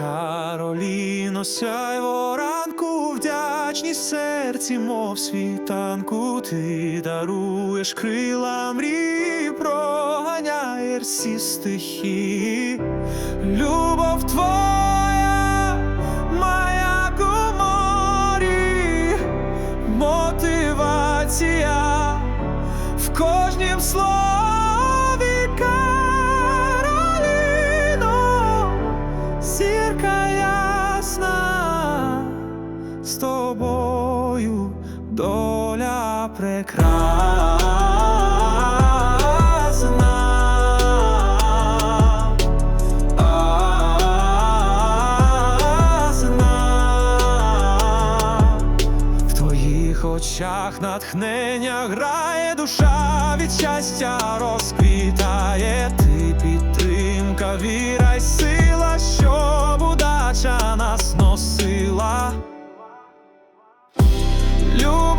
Кароліно, сяйво ранку, вдячність серці, мов світанку, ти даруєш крила мрій, проганяєш всі стихії, любов твоя, моя морі, мотивація в кожнім слові доля прекрасна. Асна. В твоїх очах натхнення грає душа від щастя розквітає ти підтримка, віра й сила, щоб удача нас носила. Любов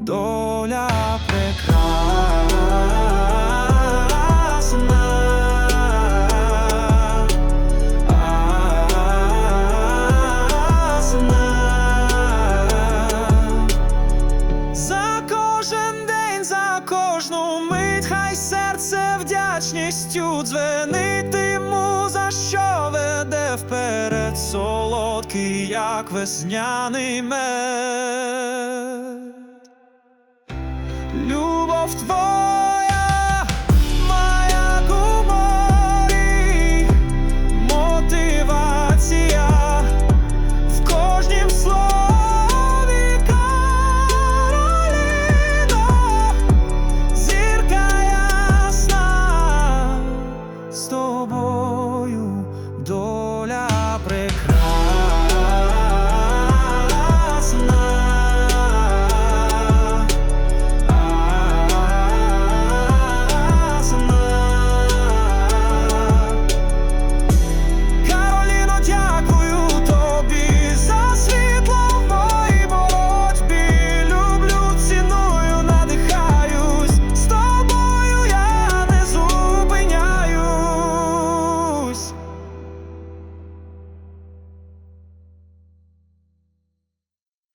доля прекрасна. Асна. За кожен день, за кожну мить, хай серце вдячністю дзвенити муза, що веде вперед, солодкий, як весняний мед. Любов твоя